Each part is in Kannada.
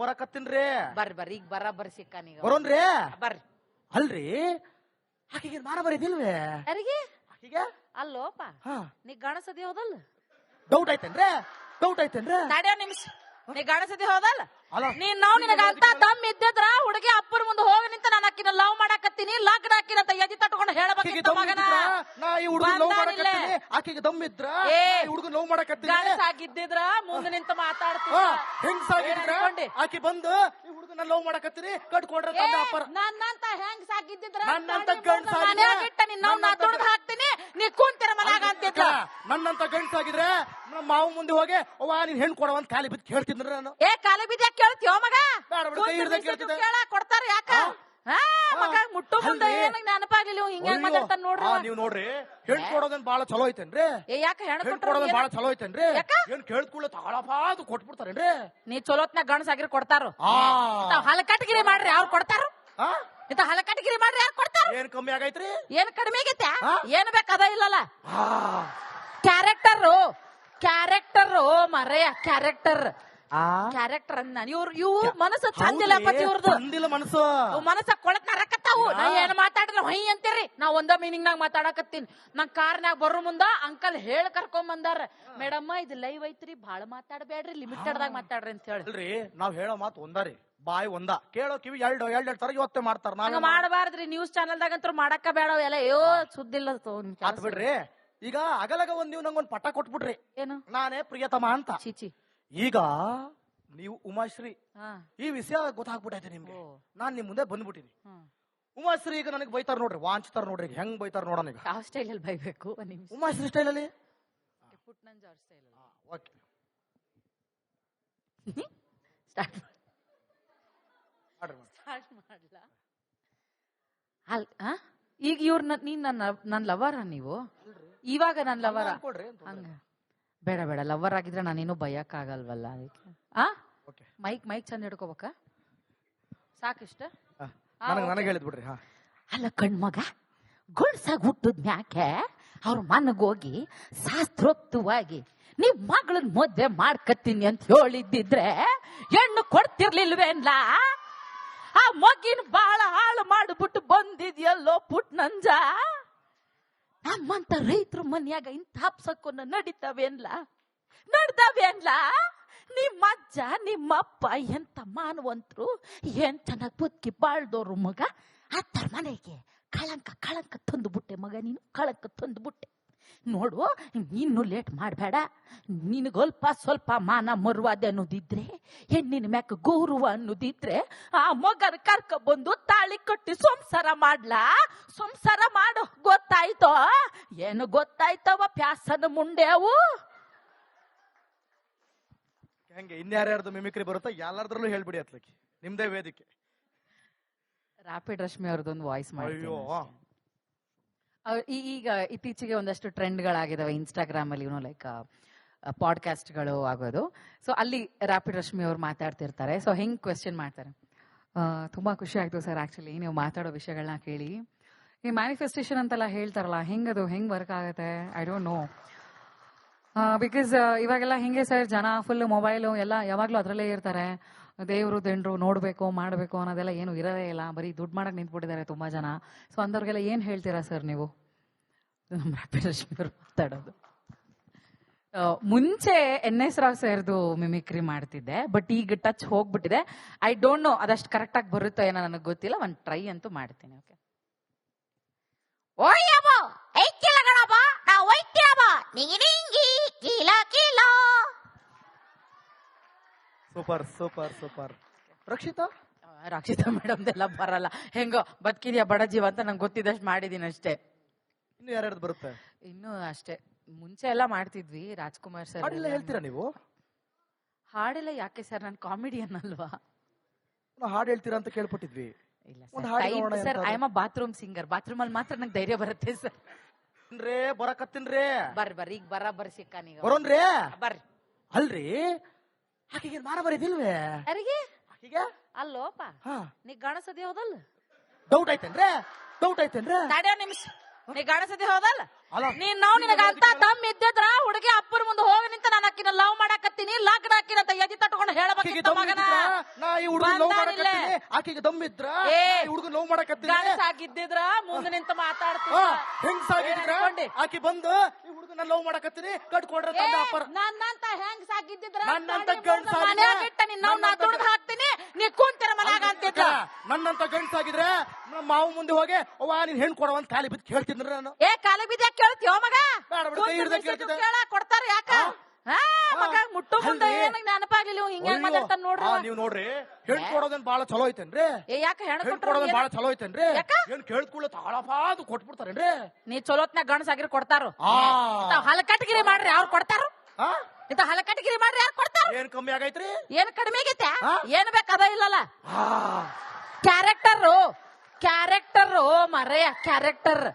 ಬರಕತ್ತೀನ್ರಿ? ಬರ್ರಿ ಬರ್ರಿ ಈಗ ಬರ ಬರ್ರಿ ಸಿಕ್ಕ ನೀಗ. ಬರೋನ್ರಿ? ಬರ್ರಿ. ಅಲ್ರಿ? ಆಕೆಗೆ ಮಾರ ಬರೀದಿಲ್ವೇ? ಯಾರಿಗೆ? ಆಕೆಗೆ? ಅಲ್ಲೋಪ. ಹಾ. ನೀ ಗಣಸದಿ ಹೋದಲ್ ಡೌಟ್ ಐತೇನ್ರಿ ಡೌಟ್ ಐತೇನ್ರಿ ತಡೆಯೋ ನಿಮಿಷ. ನೀ ಗಣಸದಿ ಹೋದಲ್ಲ? ಅಲ್ಲ. ನೀನ್ ನಾವ್ ನಿನಗ ಅಂತ ದಮ್ ಇದ್ದಿದ್ರ ಹುಡುಗಿ ಅಪ್ಪರ ಮುಂದೆ ಹೋಗಿ ನಿಂತ ನಾನು ಅಕ್ಕಿನ ಲವ್ ಅಂತ ಎದಿ ತಟ್ಕೊಂಡು ಆಕೆಗೆ ಹೇಳಬೇಕಿತ್ತು ದಮ್ ಮಗನ. ಇದ್ರ? ನಾ ಈ ಹುಡುಗ ಲವ್ ಬಂದಾನಿಲ್ಲೇ. ಮಾಡಕತ್ತೀನಿ. ಆಕೆಗೆ ದಮ್ ಇದ್ರ? ಏ. ಹುಡುಗ ಲವ್ ಮಾಡಕತ್ತೀನಿ. ಸಾಕಿದ್ದಿದ್ರ ಮುಂದೆ ನಿಂತ ಮಾತಾಡ್ತೀನಿ ಹೆಂಗ್ಸಾಗಿದ್ರ? ಏನ್ ಅನ್ಕೊಂಡಿ? ಆಕೆ ಬಂದು ಈ ಹುಡುಗನ ಲವ್ ಮಾಡಕತ್ತೀನಿ. ಕಟ್ಕೊಡ್ರ ತಂದ ಅಪ್ಪರ. ನನ್ನಂತ ಹೆಂಗ್ ಸಾಕಿದ್ದಿದ್ರ ನನ್ನಂತ ಗಂಡ್ಸ್ ಆಗಿದ್ರ? ಮನ್ಯಾಗಿಟ್ಟ ನಿನ್ನ ನಾ ನನ್ನಂತ ತುಡ್ದು ಹಾಕ್ತೀನಿ. ನೀ ಕುಂತಿರ ಮನ್ಯಾಗ ಅಂತಿದ್ರ ನನ್ನಂತ ಗಂಡ್ಸಾಗಿದ್ರೆ ನಮ್ಮ ಮಾವ ಮುಂದೆ ಹೋಗಿ ಅವ್ವ ನೀನ್ ಹೆಣ್ ಕೊಡವ ಅಂತ ಖಾಲಿ ಬಿದ್ದು ಕೇಳ್ತಿದ್ರ ನಾನು. ಏ ಕಾಲಿ ಬಿದ್ದ ಕೇಳ್ತೀಯೋ ಮಗ? ಬೇಡ ಬಿಡು, ಕೈ ಕೇಳ್ತಿದ್ದೆ. ಕೇಳ ಕೊಡ್ತಾರ ಯಾಕ? ಹಾ ಮಗ ಮುಟ್ಟು ಮುಂದೆ. ಏನಕ್ಕೆ ನೆನಪಾಗ್ಲಿಲ್ಲ ಇವ್ ಹಿಂಗ ಮಾತಾಡ್ತಾನ ನೋಡ್ರಿ ನೀವ್ ನೋಡ್ರಿ. ಹೆಣ್ ಕೊಡೋದನ್ ಬಾಳ ಚಲೋ ಐತೇನ್ರಿ? ಏ ಯಾಕ ಹೆಣ್ ಕೊಡೋದನ್? ಬಾಳ ಚಲೋ ಐತೇನ್ರಿ? ಯಾಕ? ಏನ್ ಕೇಳ್ಕೊಳ್ಳ ತಾಳಪಾದು ಕೊಟ್ಬಿಡ್ತಾರೇನ್ರಿ? ನೀ ಚಲೋತ್ನ ಗಣಸಾಗಿರಿ ಕೊಡ್ತಾರು. ಹಲಕಟ್ಗಿರಿ ಮಾಡ್ರಿ ಅವ್ರು ಕೊಡ್ತಾರ? ಇಂತ ಹಲಕಟ್ಗಿರಿ ಮಾಡ್ರಿ ಯಾರು ಕೊಡ್ತಾರ? ಏನ್ ಕಮ್ಮಿ ಆಗೈತ್ರಿ? ಏನ್ ಕಡಿಮೆ ಆಗೈತೆ? ಏನ್ ಬೇಕ ಅದ ಇಲ್ಲಲ್ಲ? ಕ್ಯಾರೆಕ್ಟರ್ ಕ್ಯಾರೆಕ್ಟರ್ ಮರೆಯ ಕ್ಯಾರೆಕ್ಟರ್? ಕ್ಯಾರೆಕ್ಟರ್ ಅನ್ನ ನಾನು ಇವ್ರು ಇವು ಮನಸ್ಸು ಚಂದಿಲ್ಲ ಪತಿ ಇವ್ರದ್ದು ಚಂದಿಲ್ಲ ಮನಸ್ಸು. ಮನಸ್ಸ ಕೊಳಕ್ ನರಕತ್ತಾವು ನಾ. ಏನ್ ಮಾತಾಡಿದ್ರೆ ಹೊಯ್ ಅಂತೀರಿ. ನಾ ಒಂದ ಮೀನಿಂಗ್ ನಾಗ ಮಾತಾಡಕತ್ತೀನಿ. ನನ್ ಕಾರ್ನ್ಯಾಗ ಬರೋ ಮುಂದ ಅಂಕಲ್ ಹೇಳಿ ಕರ್ಕೊಂಡ್ ಬಂದಾರ ಮೇಡಮ್ಮ ಇದು ಲೈವ್ ಐತ್ರಿ. ಬಾಳ ಮಾತಾಡಬೇಡ್ರಿ. ಲಿಮಿಟೆಡ್ ದಾಗ ಮಾತಾಡ್ರಿ ಅಂತ ಹೇಳಿ. ನಾವ್ ಹೇಳೋ ಮಾತು ಒಂದಾರಿ ಬಾಯಿ ಒಂದ. ಕೇಳೋ ಕಿವಿ ಎರಡು ಎರಡ್ ಎರಡು ತರ ಇವತ್ತೇ ಮಾಡ್ತಾರ ನಾನು. ಮಾಡಬಾರ್ದ್ರಿ. ನ್ಯೂಸ್ ಚಾನಲ್ದಾಗ ಅಂತೂ ಮಾಡಕ್ಕ ಬೇಡ ಎಲ್ಲ ಯೋ ಸುದ್ದಿಲ್ಲ ಬಿಡ್ರಿ. ಈಗ ಅಗಲಗ ಒಂದ್ ನೀವು ನಂಗೊಂದ್ ಪಟ್ಟ ಕೊಟ್ಬಿಡ್ರಿ. ಏನು? ನಾನೇ ಪ್ರಿಯತಮ ಅಂತ. ಚೀಚಿ ಈಗ ನೀವು ಉಮಾಶ್ರೀ ಈ ವಿಷಯ ಗೊತ್ತಾಗ್ಬಿಟ್ಟೈತೆ ನಿಮ್ಗೆ. ನಾನ್ ನಿಮ್ ಮುಂದೆ ಬಂದ್ಬಿಟ್ಟಿನಿ ಉಮಾಶ್ರೀ ಈಗ ನನಗೆ ಬೈತಾರ ನೋಡ್ರಿ ವಾಂಚ್ತಾರ ನೋಡ್ರಿ ಈಗ ಹೆಂಗ್ ಬೈತಾರ ನೋಡೋಣ ಈಗ. ಯಾವ ಸ್ಟೈಲ್ ಅಲ್ಲಿ ಬೈಬೇಕು ಉಮಾಶ್ರೀ ಸ್ಟೈಲ್ ಅಲ್ಲಿ ಪುಟ್ನಂಜ ಅವ್ರ ಸ್ಟೈಲ್ ಓಕೆ. ಸ್ಟಾರ್ಟ್ ಸ್ಟಾರ್ಟ್ ಅಲ್ ಈಗ ಇವ್ರ ನೀನ್ ನನ್ನ ನನ್ನ ಲವರ ನೀವು? ಇವಾಗ ನನ್ನ ಲವರ? ಹಂಗ. ಬೇಡ ಬೇಡ. ಲವರ್ ಆಗಿದ್ರೆ ನಾನೇನು ಬಯಕ್ ಆಗಲ್ವಲ್ಲ ಅದಕ್ಕೆ. ಆ? ಓಕೆ ಮೈಕ್ ಮೈಕ್ ಚಂದ ಹಿಡ್ಕೋಬೇಕ? ಸಾಕಿಷ್ಟ? ನನಗೆ ನನಗೆ ಹೇಳಿದ್ ಬಿಡ್ರಿ ಹಾ. ಅಲ್ಲ ಕಣ್ಮಗ ಗುಳ್ಸಾಗ ಹುಟ್ಟದ್ ಮ್ಯಾಕೆ ಅವ್ರ ಮನಗೋಗಿ ಶಾಸ್ತ್ರೋಕ್ತವಾಗಿ ನಿಮ್ ಮಗಳನ್ ಮದ್ವೆ ಮಾಡ್ಕತ್ತೀನಿ ಅಂತ ಹೇಳಿದ್ದಿದ್ರೆ ಹೆಣ್ಣು ಕೊಡ್ತಿರ್ಲಿಲ್ವೇನ್ಲ? ಆ ಮಗಿನ ಬಾಳ ಹಾಳು ಮಾಡ್ಬಿಟ್ಟು ಬಂದಿದ್ಯಲ್ಲೋ ಪುಟ್ ನಂಜ ನಮ್ಮಂತ ರೈತರ ಮನ್ಯಾಗ ಇಂಥ ಹಪ್ಸಕ್ಕೊನ್ನ ನಡೀತಾವೇನ್ಲ ನಡ್ದಾವೇನ್ಲ ನಿಮ್ಮ ಅಜ್ಜ ನಿಮ್ಮಪ್ಪ ಎಂತ ಮಾನವಂತರು? ಏನ್ ಚೆನ್ನಾಗಿ ಬದುಕಿ ಬಾಳ್ದೋರು ಮಗ? ಅತ್ತರ ಮನೆಗೆ ಕಳಂಕ ಕಳಂಕ ತಂದು ಬಿಟ್ಟೆ ಮಗ ನೀನು, ಕಳಂಕ ತಂದು ಬಿಟ್ಟೆ ನೋಡು ನೀನು ಲೇಟ್ ಮಾಡಬೇಡ. ನಿನಗೊಲ್ಪ ಸ್ವಲ್ಪ ಮಾನ ಮರುವಾದೆ ಅನ್ನೋದಿದ್ರೆ ಹೆಣ್ಣಿನ ಮ್ಯಾಕ ಗೌರವ ಅನ್ನೋದಿದ್ರೆ ಆ ಮೊಗನ ಕರ್ಕ ಬಂದು ತಾಳಿ ಕಟ್ಟಿ ಸಂಸಾರ ಮಾಡ್ಲಾ. ಸಂಸಾರ ಮಾಡು ಗೊತ್ತಾಯ್ತೋ? ಏನು ಗೊತ್ತಾಯ್ತವ ಪ್ಯಾಸನ ಮುಂಡೆ ಅವು? ಹೆಂಗೆ ಇನ್ಯಾರ್ಯಾರ್ದು ಮಿಮಿಕ್ರಿ ಬರುತ್ತೋ ಎಲ್ಲರದ್ರಲ್ಲೂ ಹೇಳ್ಬಿಡಿ ಅತ್ಲಕ್ಕಿ. ನಿಮ್ದೇ ವೇದಿಕೆ. ರಾಪಿಡ್ ರಶ್ಮಿ ಅವ್ರದ್ದೊಂದು ವಾಯ್ಸ್ ಅಯ್ಯೋ. ಈಗ ಇತ್ತೀಚೆಗೆ ಒಂದಷ್ಟು ಟ್ರೆಂಡ್ಗಳಾಗಿದಾವೆ ಇನ್ಸ್ಟಾಗ್ರಾಮ್ ಅಲ್ಲಿ ಇವನು ಲೈಕ್ ಪಾಡ್ಕಾಸ್ಟ್ಗಳು ಆಗೋದು. ಸೊ ಅಲ್ಲಿ ರಾಪಿಡ್ ರಶ್ಮಿ ಅವ್ರು ಮಾತಾಡ್ತಿರ್ತಾರೆ. ಸೊ ಹೆಂಗ್ ಕ್ವೆಶನ್ ಮಾಡ್ತಾರೆ? ತುಂಬ ಖುಷಿ ಆಯ್ತು ಸರ್ ಆಕ್ಚುಲಿ ನೀವು ಮಾತಾಡೋ ವಿಷಯಗಳನ್ನ ಕೇಳಿ. ಈ ಮ್ಯಾನಿಫೆಸ್ಟೇಷನ್ ಅಂತೆಲ್ಲ ಹೇಳ್ತಾರಲ್ಲ, ಹೆಂಗದು? ಹೆಂಗ್ ವರ್ಕ್ ಆಗುತ್ತೆ? ಐ ಡೋಂಟ್ ನೋ ಬಿಕಾಸ್ ಇವಾಗೆಲ್ಲ ಹೆಂಗೆ ಸರ್, ಜನ ಫುಲ್ ಮೊಬೈಲು ಎಲ್ಲ ಯಾವಾಗಲೂ ಅದರಲ್ಲೇ ಇರ್ತಾರೆ. ದೇವರು, ದಂಡ್ರು ನೋಡಬೇಕು, ಮಾಡಬೇಕು ಅನ್ನೋದೆಲ್ಲ ಏನು ಇರೋದೇ ಇಲ್ಲ. ಬರೀ ದುಡ್ಡು ಮಾಡಕ್ ನಿಂತ್ಬಿಟ್ಟಿದ್ದಾರೆ ತುಂಬಾ ಜನ. ಸೊ ಅಂಥವ್ರಿಗೆಲ್ಲ ಏನು ಹೇಳ್ತೀರಾ ಸರ್ ನೀವು? ಮುಂಚೆ ಎನ್ ಎಸ್ ರಾವ್ ಸರ್ದು ಮಿಮಿಕ್ರಿ ಮಾಡ್ತಿದ್ದೆ, ಬಟ್ ಈಗ ಟಚ್ ಹೋಗ್ಬಿಟ್ಟಿದೆ. ಐ ಡೋಂಟ್ ನೋ, ಅದಷ್ಟು ಕರೆಕ್ಟಾಗಿ ಬರುತ್ತೋ ಏನೋ ನನಗೆ ಗೊತ್ತಿಲ್ಲ. ಒಂದು ಟ್ರೈ ಅಂತೂ ಮಾಡ್ತೀನಿ, ಓಕೆ? ಓಯ್ಯಬ್ಬ ಐಕ್ಕಿಲ ಗಣಪ ನಾ ಒಯ್ತಿರಬ ನಿಂಗಿ ಕೀಲ ಕೀಲ super super super. Rakshita? Rakshita ಎಲ್ಲ ಬರಲ್ಲ. ಹೆಂಗೋ ಬದುಕಿದ್ಯಾ ಬಡ ಜೀವ ಅಂತ ನಂಗೆ ಗೊತ್ತಿದ್ದಷ್ಟು ಮಾಡಿದೀನಿ ಅಷ್ಟೇ. ಇನ್ನು ಯಾರ್ಯಾರ್ದು ಬರುತ್ತೆ? ಇನ್ನು ಅಷ್ಟೇ. ಮುಂಚೆ ಎಲ್ಲ ಮಾಡ್ತಿದ್ವಿ ರಾಜ್ಕುಮಾರ್ ಸರ್ ಎಲ್ಲ. ಹೇಳ್ತೀರಾ ನೀವು? ಹಾಡೆಲ್ಲ ಯಾಕೆ ಸರ್ ನಾನು ಕಾಮಿಡಿಯನ್ ಅಲ್ವಾ? ಹಾಡು ಹೇಳ್ತೀರಾ ಅಂತ ಕೇಳ್ಪಟ್ಟಿದ್ವಿ. ಇಲ್ಲ sir I am a bathroom singer. Bathroom ಅಲ್ಲಿ ಮಾತ್ರ ನಂಗೆ ಧೈರ್ಯ ಬರುತ್ತೆ ಸರ್. ರೇ ಬರಕತ್ತೀನ್ರಿ ಬರ್ರಿ ಬರ್ರಿ ಈಗ ಬರ ಬರ್ರಿ ಸಿಕ್ಕ ನೀವು. ಬರೋನ್ರಿ. ಬರ್ರಿ. ಅಲ್ರಿ ಆಕೆಗೆ ಮಾನ ಬರೀದಿಲ್ವೇ? ಯಾರಿಗೆ? ಆಕೆಗೆ ಅಲ್ಲೋಪ. ಹಾ. ನೀ ಗಣಸದಿ ಹೋದಲ್ಲ ಡೌಟ್ ಐತೇನ್ರಿ ಡೌಟ್ ಐತೇನ್ರಿ ತಡೆಯೋ ನಿಮಿಷ. ನೀ ಗಣಸತಿ ಹೋದಲ್ಲ. ನೀನ್ ನಾವ್ ನಿನಗ ಅಂತ ತಮ್ಮ ಇದ್ದಿದ್ರ ಹುಡುಗಿ ಅಪ್ಪನ ಮುಂದೆ ಹೋಗಿ ನಿಂತ ನಾನು ಅಕ್ಕಿನ ಲವ್ ಮಾಡಕತ್ತೀನಿ ಲಗ್ನ ಅಕ್ಕಿನ ಅಂತ ಎದಿ ತಟ್ಕೊಂಡು ಹೇಳ್ಬೇಕಿತ್ತು ಮಗನ. ನಾ ಈ ಹುಡುಗ ಲವ್. ಮಾಡಕತ್ತೀನಿ. ಆಕಿಗೆ ದಮ್ ಇದ್ರ ಏ. ಈ ಹುಡುಗ ಲವ್ ಮಾಡಕತ್ತೀನಿ. ಗಣಸ ಆಗಿದ್ದಿದ್ರ ಮುಂದೆ ನಿಂತ ಮಾತಾಡ್ತೀನಿ. ಹೆಂಗ್ಸಾಗಿದ್ರ ಏನ್ ಅನ್ಕೊಂಡಿ? ಆಕಿ ಬಂದು ಈ ಹುಡುಗನ ಲವ್ ಮಾಡಕತ್ತೀನಿ. ಕಟ್ಕೊಡ್ರ ತಂದ ಅಪ್ಪರ. ನನ್ನಂತ ಹೆಂಗ್ ಸಾಕಿದ್ದಿದ್ರ ನನ್ನಂತ ತಡಿ ಗಂಡ್ಸ್ ಮುಂದೆ ಆಗಿದ್ರ? ಮನ್ಯಾಗ ಇಟ್ಟ ನಿನ್ನ ನಾ ದುಡ್ದು ಹಾಕ್ತೀನಿ. ನೀ ಕುಂತಿರ ಮನ್ಯಾಗ ಅಂತಿದ್ದ. ನನ್ನಂತ ಗಂಡ್ಸಾಗಿದ್ರೆ ನಮ್ಮ ಮಾವ ಮುಂದೆ ಹೋಗಿ ಅವ್ವ ನೀನ್ ಹೆಣ್ ಕೊಡವಂತ ಕಾಲಿ ಬಿದ್ದು ಕೇಳ್ತಿದ್ರ ನಾನು. ಏ ಕಾಲಿ ಬಿದ್ದ ಕೇಳ್ತೀವ ಮಗ? ಬೇಡ ಬಿಡು, ಕೈ ಹಿಡ್ದ ಕೇಳ್ತಿದ್ದೆ. ಕೊಡ್ತಾರ ಯಾಕ? ಹಾ ಮಗ ಮುಟ್ಟು ಮುಂದೆ ಅಲ್ರಿ. ನೆನಪಾಗ್ಲಿಲ್ಲ ಇವ್ ಹಿಂಗೆ ಮಾತಾಡ್ತಾನ ನೋಡ್ರಿ ಅವ. ನೀವ್ ನೋಡ್ರಿ ಹೆಣ್ ಕೊಡೋದನ್ ಬಾಳ ಚಲೋ ಐತೇನ್ರಿ? ಏ ಯಾಕ ಹೆಣ ಹೆಣ್ ಕೊಡೋದೇನ್ ಬಾಳ ಚಲೋ ಐತೇನ್ರಿ? ಯಾಕ? ಏನ್ ಕೇಳ್ಕೊಳ್ಳೋ ತಾಳಪಾದು ಕೊಟ್ಬಿಡ್ತಾರೇನ್ರಿ? ನೀ ಚಲೋತ್ನ ಗಂಡಸಾಗಿರಿ ಕೊಡ್ತಾರು. ಆ. ಹಲಕಟ್ಗಿರಿ ಮಾಡ್ರಿ ಅವ್ರು ಕೊಡ್ತಾರು? ಆ? ಇಂತ ಹಲಕಟ್ಗಿರಿ ಮಾಡ್ರಿ ಯಾರು ಕೊಡ್ತಾರ? ಏನ್ ಕಮ್ಮಿ ಆಗೈತ್ರಿ? ಏನ್ ಕಡಿಮೆ ಆಗೈತೆ? ಆ? ಏನ್ ಬೇಕ ಅದ ಇಲ್ಲಲ್ಲ? ಆ, ಕ್ಯಾರೆಕ್ಟರ್ ಕ್ಯಾರೆಕ್ಟರ್ ಮರೆಯ ಕ್ಯಾರೆಕ್ಟರ್?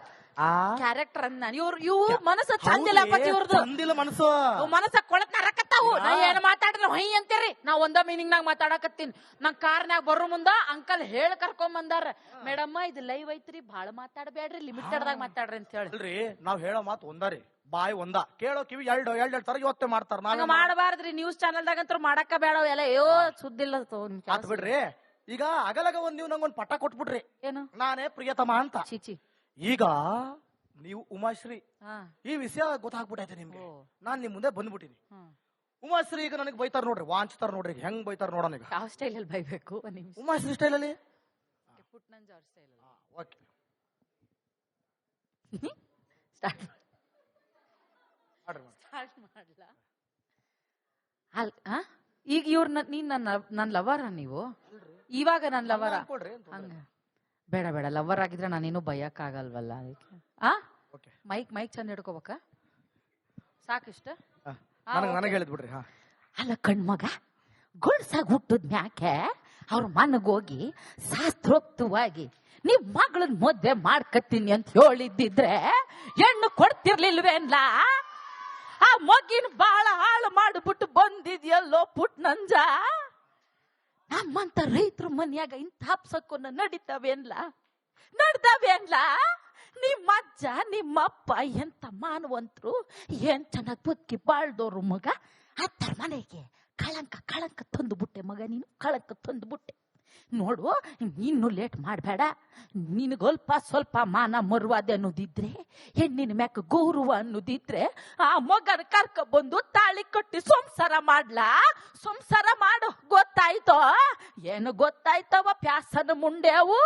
ಕ್ಯಾರೆಕ್ಟರ್ ಅಂದ್ ಇವ್ರು ಇವು ಮನಸ್ಸು ಚಂದಿಲ್ಲ ಪತಿ ಇವ್ರದ್ದು ಚಂದಿಲ್ಲ ಮನಸ್ಸು. ಮನಸ್ಸ ಕೊಳತ್ ನರಕತ್ತಾವು ನಾ. ಏನ್ ಮಾತಾಡಿದ್ರೆ ಹೊಯ್ ಅಂತೀರಿ? ನಾ ಒಂದ ಮೀನಿಂಗ್ ನಾಗ ಮಾತಾಡಕತ್ತೀನಿ. ನಂಗ್ ಕಾರ್ನ್ಯಾಗ ಬರೋ ಮುಂದ ಅಂಕಲ್ ಹೇಳಿ ಕರ್ಕೊಂಡ್ ಬಂದಾರ ಮೇಡಮ್ಮ ಇದು ಲೈವ್ ಐತ್ರಿ ಬಾಳ ಮಾತಾಡಬೇಡ್ರಿ ಲಿಮಿಟೆಡ್ ದಾಗ ಮಾತಾಡ್ರಿ ಅಂತ ಹೇಳಿ. ನಾವ್ ಹೇಳೋ ಮಾತು ಒಂದರಿ ಬಾಯ್ ಒಂದ. ಕೇಳೋ ಕಿವಿ ಎರಡು ಎರಡು ಎರಡು ತರ ಇವತ್ತೇ ಮಾಡ್ತಾರ ನಾವ್ ಮಾಡಬಾರ್ದ್ರಿ ನ್ಯೂಸ್ ಚಾನೆಲ್ದಾಗ ಅಂತ ಮಾಡಕ್ಕ ಬೇಡ ಎಲ್ಲ ಅಯ್ಯೋ ಸುದ್ದಿಲ್ಲ ಬಿಡ್ರಿ ಈಗ ಅಗಲಗ ಒಂದ್ ನೀವು ನಂಗೊಂದ್ ಪಟ್ಟ ಕೊಟ್ಬಿಟ್ರಿ ಏನು? ನಾನೇ ಪ್ರಿಯತಮ ಅಂತ. ಚೀಚಿ ಈಗ ನೀವು ಉಮಾಶ್ರೀ ಹಾ. ಈ ವಿಷಯ ಗೊತ್ತಾಗ್ಬಿಟ್ಟೈತೆ ನಿಮ್ಗೆ. ಓ. ನಾನ್ ನಿಮ್ ಮುಂದೆ ಬಂದ್ಬಿಟ್ಟಿನಿ. ಹ್ಮ್ ಉಮಾಶ್ರೀ ಈಗ ನನಗೆ ಬೈತಾರ ನೋಡ್ರಿ ವಾಂಚ್ತಾರ ನೋಡ್ರಿ ಈಗ ಹೆಂಗ್ ಬೈತಾರ ನೋಡೋಣ ಈಗ. ಯಾವ ಸ್ಟೈಲ್ ಅಲ್ಲಿ ಬೈಬೇಕು ಒಂದ್ ನಿಮಿಷ. ಉಮಾಶ್ರೀ ಸ್ಟೈಲ್ ಅಲ್ಲಿ ಪುಟ್ನಂಜ ಅವ್ರ ಸ್ಟೈಲ್ ಅಲ್ಲಿ ಓಕೆ. ಸ್ಟಾರ್ಟ್ ಮಾಡ್ರಿ. ಸ್ಟಾರ್ಟ್ ಮಾಡ್ಲಾ. ಅಲ್ ಆ? ಈಗ ಇವ್ರ ನೀನ್ ನನ್ನ ನನ್ನ ಲವರ ನೀವು? ಇವಾಗ ನಾನ್ ಲವರ ಹಂಗ. ಬೇಡ ಬೇಡ. ಲವರ್ ಆಗಿದ್ರೆ ನಾನೇನು ಭಯಕ್ಕಾಗಲ್ವಲ್ಲ ಆಗಲ್ವಲ್ಲ ಅದಕ್ಕೆ. ಆ? ಓಕೆ. ಮೈಕ್ ಮೈಕ್ ಚಂದ ಹಿಡ್ಕೋಬೇಕ? ಸಾಕಿಷ್ಟ? ನನಗ್ ಓಕೆ. ನನಗೆ ಹೇಳಿದ್ ಬಿಡ್ರಿ ಹಾ. ಅಲ್ಲ ಕಣ್ಮಗ ಗುಡ್ಸಾಗ ಹುಟ್ಟದ್ ಮ್ಯಾಕೆ ಅವ್ರ ಮನಗೋಗಿ ಶಾಸ್ತ್ರೋಕ್ತವಾಗಿ ನೀವ್ ಮಗಳನ್ ಮದ್ವೆ ಮಾಡ್ಕತ್ತೀನಿ ಅಂತ ಹೇಳಿದ್ದಿದ್ರೆ ಹೆಣ್ಣು ಕೊಡ್ತಿರ್ಲಿಲ್ವೇನ್ಲ? ಆ ಮಗಿನ ಬಾಳ ಹಾಳು ಮಾಡ್ಬಿಟ್ಟು ಬಂದಿದ್ಯಲ್ಲೋ ಪುಟ್ ನಂಜ ನಮ್ಮಂತ ರೈತರ ಮನ್ಯಾಗ ಇಂಥ ಹಪ್ಸಕ್ಕೊನ್ನ ನಡೀತಾವೇನ್ಲ ನಡ್ದಾವೇನ್ಲ ನಿಮ್ಮ ಅಜ್ಜ ನಿಮ್ಮಪ್ಪ ಎಂತ ಮಾನವಂತರು? ಏನ್ ಚೆನ್ನಾಗ್ ಬದುಕಿ ಬಾಳ್ದೋರು ಮಗ? ಅತ್ತರ ಮನೆಗೆ ಕಳಂಕ ಕಳಂಕ ತಂದು ಬಿಟ್ಟೆ ಮಗ ನೀನು, ಕಳಂಕ ತಂದು ಬಿಟ್ಟೆ. ನೋಡು ನೀನು ಲೇಟ್ ಮಾಡಬೇಡ. ನಿನಗೊಲ್ಪ ಸ್ವಲ್ಪ ಮಾನ ಮರುವಾದೆ ಅನ್ನೋದಿದ್ರೆ ಹೆಣ್ಣಿನ ಮ್ಯಾಕ್ ಗೌರವ ಅನ್ನೋದಿದ್ರೆ ಆ ಮಗನ ಕರ್ಕ ಬಂದು ತಾಳಿ ಕಟ್ಟಿ ಸಂಸಾರ ಮಾಡ್ಲಾ. ಸಂಸಾರ ಮಾಡು ಗೊತ್ತಾಯ್ತೋ? ಏನು ಗೊತ್ತಾಯ್ತವ ಪ್ಯಾಸನ ಮುಂಡ್ಯಾವು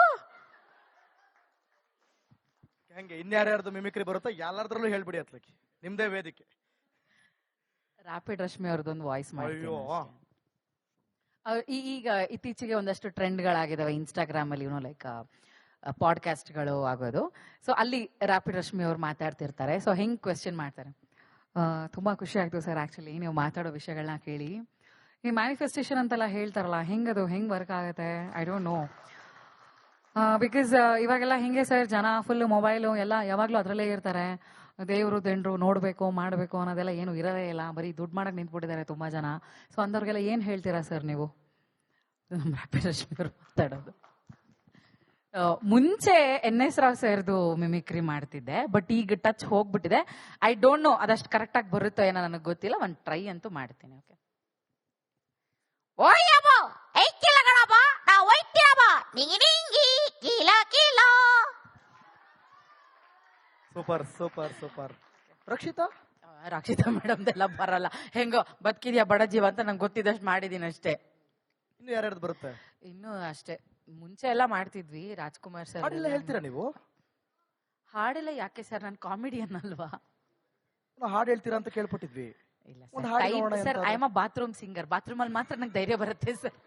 ಹೆಂಗೆ ಇನ್ಯಾರ್ಯಾರ್ದು ಮಿಮಿಕ್ರಿ ಬರುತ್ತೋ ಎಲ್ಲರದ್ರಲ್ಲೂ ಹೇಳ್ಬಿಡಿ ಅತ್ಲಕ್ಕೆ. ನಿಮ್ದೇ ವೇದಿಕೆ. ರಾಪಿಡ್ ರಶ್ಮಿ ಅವ್ರದ್ದೊಂದು ವಾಯ್ಸ್ ಅಯ್ಯೋ. ಈಗ ಇತ್ತೀಚೆಗೆ ಒಂದಷ್ಟು ಟ್ರೆಂಡ್ಗಳಾಗಿದಾವೆ ಇನ್ಸ್ಟಾಗ್ರಾಮ್ ಅಲ್ಲಿ ಇವನು ಲೈಕ್ ಪಾಡ್ಕಾಸ್ಟ್ಗಳು ಆಗೋದು. ಸೊ ಅಲ್ಲಿ ರಾಪಿಡ್ ರಶ್ಮಿ ಅವ್ರು ಮಾತಾಡ್ತಿರ್ತಾರೆ. ಸೊ ಹೆಂಗ್ ಕ್ವೆಶನ್ ಮಾಡ್ತಾರೆ? ತುಂಬ ಖುಷಿ ಆಯ್ತು ಸರ್ ಆಕ್ಚುಲಿ ನೀವು ಮಾತಾಡೋ ವಿಷಯಗಳನ್ನ ಕೇಳಿ. ಈ ಮ್ಯಾನಿಫೆಸ್ಟೇಷನ್ ಅಂತೆಲ್ಲ ಹೇಳ್ತಾರಲ್ಲ, ಹೆಂಗದು? ಹೆಂಗ್ ವರ್ಕ್ ಆಗುತ್ತೆ? ಐ ಡೋಂಟ್ ನೋ ಬಿಕಾಸ್ ಇವಾಗೆಲ್ಲ ಹೆಂಗೆ ಸರ್, ಜನ ಫುಲ್ ಮೊಬೈಲು ಎಲ್ಲ ಯಾವಾಗಲೂ ಅದರಲ್ಲೇ ಇರ್ತಾರೆ. ದೇವರು, ದಂಡ್ರು ನೋಡಬೇಕು, ಮಾಡಬೇಕು ಅನ್ನೋದೆಲ್ಲ ಏನು ಇರೋದೇ ಇಲ್ಲ. ಬರೀ ದುಡ್ಡು ಮಾಡಕ್ಕೆ ನಿಂತ್ಬಿಟ್ಟಿದ್ದಾರೆ ತುಂಬ ಜನ. ಸೊ ಅಂಥವ್ರಿಗೆಲ್ಲ ಏನು ಹೇಳ್ತೀರಾ ಸರ್ ನೀವು? ಮುಂಚೆ ಎನ್ ಎಸ್ ರಾವ್ ಸರ್ದು ಮಿಮಿಕ್ರಿ ಮಾಡ್ತಿದ್ದೆ, ಬಟ್ ಈಗ ಟಚ್ ಹೋಗ್ಬಿಟ್ಟಿದೆ. ಐ ಡೋಂಟ್ ನೋ ಅದಷ್ಟು ಕರೆಕ್ಟಾಗಿ ಬರುತ್ತೋ ಏನೋ ನನಗೆ ಗೊತ್ತಿಲ್ಲ. ಒಂದು ಟ್ರೈ ಅಂತೂ ಮಾಡ್ತೀನಿ, ಓಕೆ? ಓಯಮ್ಮ ಐಕಿಲ್ಲ ಗಣಪ ನಾ ನಿಂಗಿ ಕೀಲ ಕೀಲ super super super. Rakshita? Rakshita ಮೇಡಮ್ದೆಲ್ಲ ಬರಲ್ಲ. ಹೆಂಗೋ ಬದುಕಿದ್ಯಾ ಬಡ ಜೀವ ಅಂತ ನಂಗೆ ಗೊತ್ತಿದ್ದಷ್ಟು ಮಾಡಿದೀನಿ ಅಷ್ಟೇ. ಇನ್ನು ಯಾರ್ಯಾರ್ದು ಬರುತ್ತೆ? ಇನ್ನು ಅಷ್ಟೇ. ಮುಂಚೆ ಎಲ್ಲ ಮಾಡ್ತಿದ್ವಿ ರಾಜ್ಕುಮಾರ್ ಸರ್ ಹಾಡೆಲ್ಲ ಹೇಳ್ತೀರಾ ನೀವು? ಹಾಡೆಲ್ಲ ಯಾಕೆ ಸರ್ ನಾನು ಕಾಮಿಡಿಯನ್ ಅಲ್ವಾ? ಹಾಡು ಹೇಳ್ತೀರಾ ಅಂತ ಕೇಳ್ಪಟ್ಟಿದ್ವಿ. ಇಲ್ಲ sir. I am a bathroom singer. Bathroom ಅಲ್ಲಿ ಮಾತ್ರ ನಂಗೆ ಧೈರ್ಯ ಬರುತ್ತೆ ಸರ್.